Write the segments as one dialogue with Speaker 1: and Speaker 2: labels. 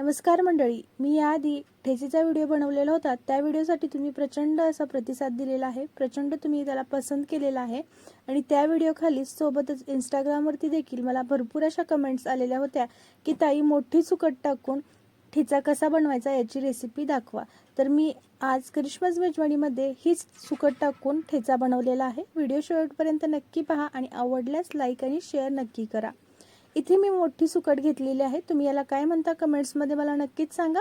Speaker 1: नमस्कार मंडळी मी याआधी ठेचीचा व्हिडिओ बनवलेला होता. त्या व्हिडिओसाठी तुम्ही प्रचंड असा प्रतिसाद दिलेला आहे प्रचंड तुम्ही त्याला पसंत केलेला आहे आणि त्या व्हिडिओखाली सोबतच इंस्टाग्रामवरती देखील मला भरपूर अशा कमेंट्स आलेल्या होत्या की ताई मोठी सुकट टाकून ठेचा कसा बनवायचा याची रेसिपी दाखवा. तर मी आज करिश्माज मेजवानीमध्ये हीच सुकट टाकून ठेचा बनवलेला आहे. व्हिडिओ शेवटपर्यंत नक्की पहा आणि आवडल्यास लाईक आणि शेअर नक्की करा. इथे मी मोठी सुकट घेतलेली आहे. तुम्ही याला काय म्हणता कमेंट्समध्ये मला नक्कीच सांगा.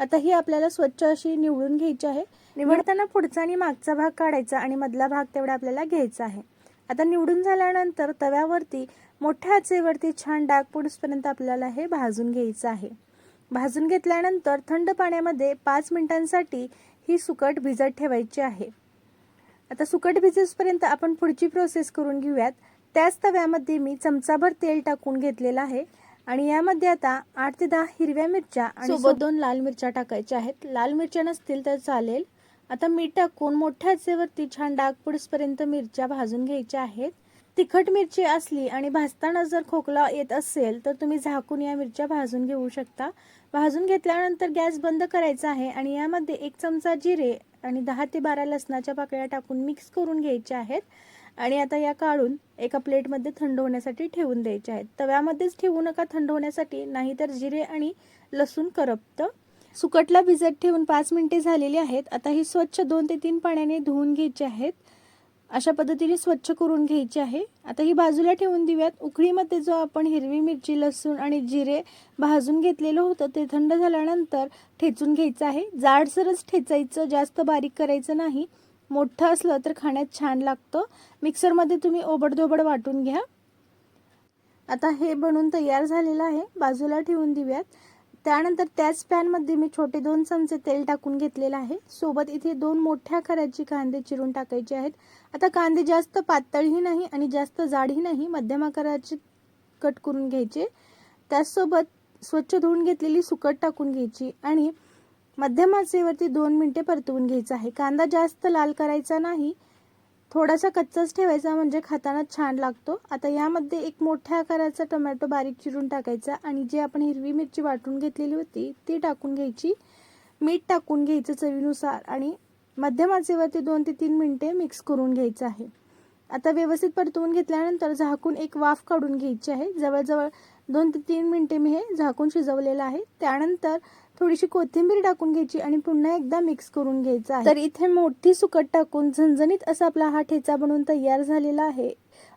Speaker 1: आता ही आपल्याला स्वच्छ अशी निवडून घ्यायची आहे. निवडताना पुढचा आणि मागचा भाग काढायचा आणि मधला भाग तेवढा आपल्याला घ्यायचा आहे. आता निवडून झाल्यानंतर तव्यावरती मोठ्या आचेवरती छान डाग पुडसपर्यंत आपल्याला हे भाजून घ्यायचं आहे. भाजून घेतल्यानंतर थंड पाण्यामध्ये पाच मिनिटांसाठी ही सुकट भिजत ठेवायची आहे. आता सुकट भिजेसपर्यंत आपण पुढची प्रोसेस करून घेऊयात. त्याच तव्यामध्ये मी चमचाभर तेल टाकून घेतलेलं आहे. आणि यामध्ये आता आठ ते दहा हिरव्या मिरच्या आणि सोबत दोन लाल मिरच्या टाकायच्या आहेत. लाल मिरच्या नसतील तर चालेल. आता मीठ टाकून मोठ्या आचेवरती छान डाग पुडसपर्यंत मिरच्या भाजून घ्यायच्या आहेत. तिखट मिरची असली आणि भाजताना जर खोकला येत असेल तर तुम्ही झाकून या मिरच्या भाजून घेऊ शकता. भाजून घेतल्यानंतर गॅस बंद करायचा आहे आणि यामध्ये एक चमचा जिरे आणि दहा ते बारा लसणाच्या पाकळ्या टाकून मिक्स करून घ्यायच्या आहेत. आणि आता या काढून एका प्लेटमध्ये थंड होण्यासाठी ठेवून द्यायच्या आहेत. तव्यामध्येच ठेवू नका थंड होण्यासाठी नाहीतर जिरे आणि लसूण करपतं. सुकटला भिजत ठेवून पाच मिनिटे झालेली आहेत. आता ही स्वच्छ दोन ते तीन पाण्याने धुवून घ्यायची आहेत. अशा पद्धतीने स्वच्छ करून घ्यायची आहे. आता ही बाजूला ठेवून देऊयात. उकळीमध्ये जो आपण हिरवी मिरची लसूण आणि जिरे भाजून घेतलेलं होतं ते थंड झाल्यानंतर ठेचून घ्यायचं आहे. जाडसरच ठेचायचं जास्त बारीक करायचं नाही. मोठं असलं तर खाण्यात छान लागतं. मिक्सरमध्ये तुम्ही ओबडधोबड वाटून घ्या. आता हे बनून तयार झालेलं आहे. बाजूला ठेवून देऊयात. त्यानंतर त्याच पॅनमध्ये मी छोटे दोन चमचे तेल टाकून घेतलेलं आहे. सोबत इथे दोन मोठ्या आकाराचे कांदे चिरून टाकायचे आहेत. आता कांदे जास्त पातळही नाही आणि जास्त जाडही नाही. मध्यम आकाराचे कट करून घ्यायचे. त्याचसोबत स्वच्छ धुवून घेतलेली सुकट टाकून घ्यायची आणि मध्यम आचेवरती दोन मिनटे परतवून घ्यायचं आहे. कांदा जास्त लाल करायचा नाही. थोडासा कच्चाच ठेवायचा म्हणजे खाताना छान लागतो. आता यामध्ये एक मोठ्या आकाराचा टोमॅटो बारीक चिरून टाकायचा आणि जे आपण हिरवी मिरची वाटून घेतलेली होती ती टाकून घ्यायची. मीठ टाकून घ्यायचं चवीनुसार आणि मध्यम आचेवरती दोन ते तीन मिनटे मिक्स करून घ्यायचं आहे. आता व्यवस्थित परतवून घेतल्यानंतर झाकून एक वाफ काढून घ्यायची आहे. जवळजवळ दोन ते तीन मिनटे मी हे झाकून शिजवलेलं आहे. त्यानंतर थोडीशी कोथिंबीर टाकून घ्यायची आणि पुन्हा एकदा मिक्स करून घ्यायचं आहे. तर इथे मोठी सुकट टाकून झणझणीत असा आपला हा ठेचा बनवून तयार झालेला आहे.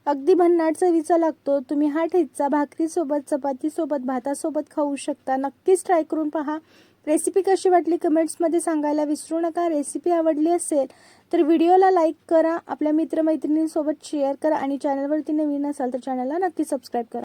Speaker 1: अगदी भन्नाट चवीचा लागतो. तुम्ही हा ठेचा भाकरीसोबत चपातीसोबत भातासोबत खाऊ शकता. नक्कीच ट्राय करून पहा. रेसिपी कशी वाटली कमेंट्समध्ये सांगायला विसरू नका. रेसिपी आवडली असेल तर व्हिडिओला लाईक करा. आपल्या मित्रमैत्रिणींसोबत शेअर करा आणि चॅनलवरती नवीन असाल तर चॅनलला नक्की सबस्क्राईब करा.